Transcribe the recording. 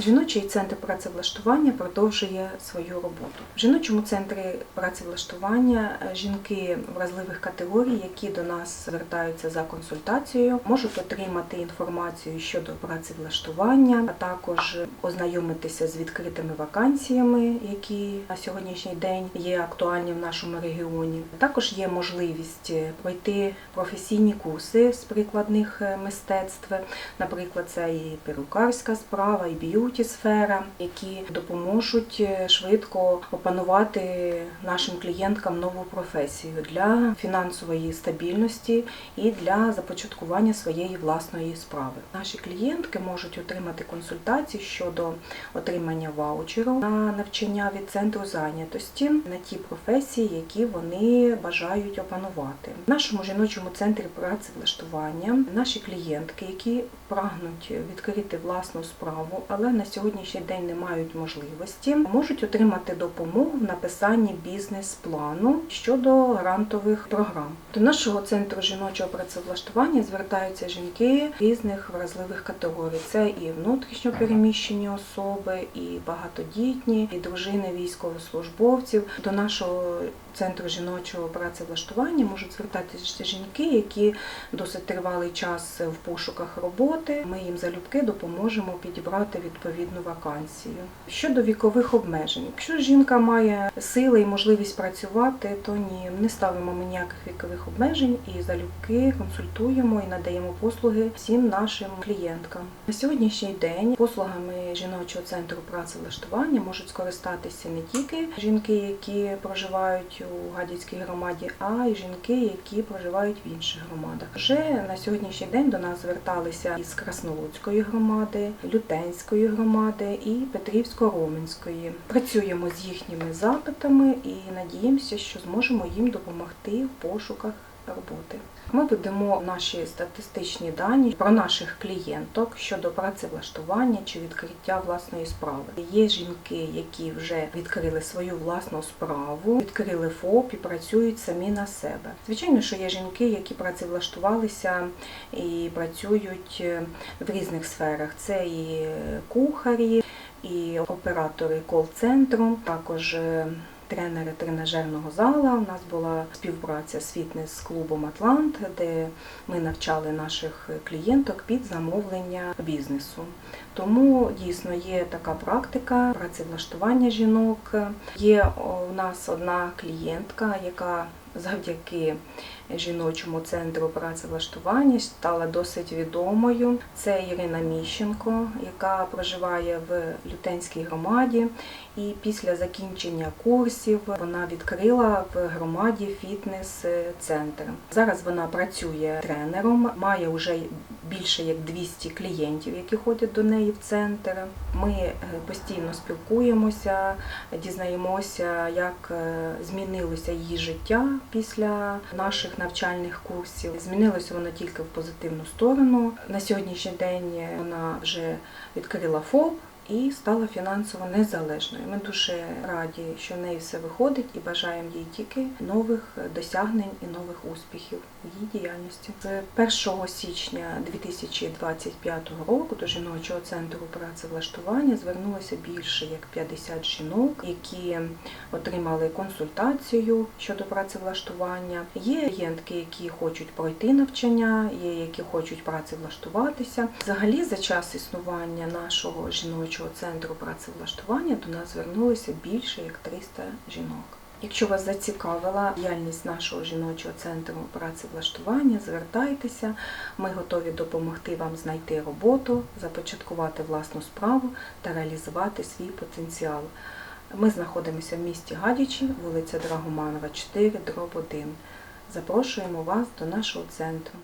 Жіночий центр працевлаштування продовжує свою роботу. В жіночому центрі працевлаштування е, жінки вразливих категорій, які до нас звертаються за консультацією, можуть отримати інформацію щодо працевлаштування, а також ознайомитися з відкритими вакансіями, які на сьогоднішній день є актуальні в нашому регіоні. Також є можливість пройти професійні курси з прикладних е, мистецтв, наприклад, це і перукарська справа, і б'юті сфера, які допоможуть е, швидко опанувати нашим клієнткам нову професію для фінансової стабільності і для започаткування своєї власної справи. Наші клієнтки можуть отримати консультації щодо отримання ваучеру на навчання від центру зайнятості на ті професії, які вони бажають опанувати. В нашому жіночому центрі працевлаштування наші клієнтки, які прагнуть відкрити власну справу, але на сьогоднішній день не мають можливості, можуть отримати допомогу в написанні бізнес-плану щодо грантових програм. До нашого центру жіночого працевлаштування звертаються жінки різних вразливих категорій. Це і внутрішньо переміщені особи, і багатодітні, і дружини військовослужбовців. До нашого центру жіночого працевлаштування можуть звертатися жінки, які досить тривалий час в пошуках роботи. Ми їм залюбки допоможемо підібрати відповідну вакансію. Щодо вікових обмежень, якщо жінка має сили і можливість працювати, то ні, не ставимо ми ніяких вікових обмежень і залюбки консультуємо і надаємо послуги всім нашим клієнткам. На сьогоднішній день послугами жіночого центру працевлаштування можуть скористатися не тільки жінки, які проживають у Гадяцькій громаді, а й жінки, які проживають в інших громадах. Вже на сьогоднішній день до нас зверталися із Краснолуцької громади, Лютенської громади і Петрівсько-Роменської. Працюємо з їхніми запитами і надіємося, що зможемо їм допомогти в пошуках роботи. Ми ведемо наші статистичні дані про наших клієнток щодо працевлаштування чи відкриття власної справи. Є жінки, які вже відкрили свою власну справу, відкрили ФОП і працюють самі на себе. Звичайно, що є жінки, які працевлаштувалися і працюють в різних сферах. Це і кухарі, і оператори кол-центру, також тренери тренажерного зала. У нас була співпраця з фітнес-клубом Атлант, де ми навчали наших клієнток під замовлення бізнесу. Тому дійсно є така практика працевлаштування жінок. Є у нас одна клієнтка, яка завдяки жіночому центру працевлаштування стала досить відомою. Це Ірина Міщенко, яка проживає в Лютенській громаді. І після закінчення курсів вона відкрила в громаді фітнес-центр. Зараз вона працює тренером, має вже більше як 200 клієнтів, які ходять до неї в центр. Ми е, постійно спілкуємося, дізнаємося, як е, змінилося її життя після наших навчальних курсів. Змінилося воно тільки в позитивну сторону. На сьогоднішній день вона вже відкрила ФОП і стала фінансово незалежною. Ми дуже раді, що в неї все виходить, і бажаємо їй тільки нових досягнень і нових успіхів в її діяльності. З 1 січня 2025 року до жіночого центру працевлаштування звернулося більше як 50 жінок, які отримали консультацію щодо працевлаштування. Є клієнтки, які хочуть пройти навчання, є які хочуть працевлаштуватися. Взагалі, за час існування нашого жіночого центру працевлаштування до нас звернулося більше як 300 жінок. Якщо вас зацікавила діяльність нашого жіночого центру працевлаштування, звертайтеся. Ми готові допомогти вам знайти роботу, започаткувати власну справу та реалізувати свій потенціал. Ми знаходимося в місті Гадячі, вулиця Драгоманова, 4, дроб 1. Запрошуємо вас до нашого центру.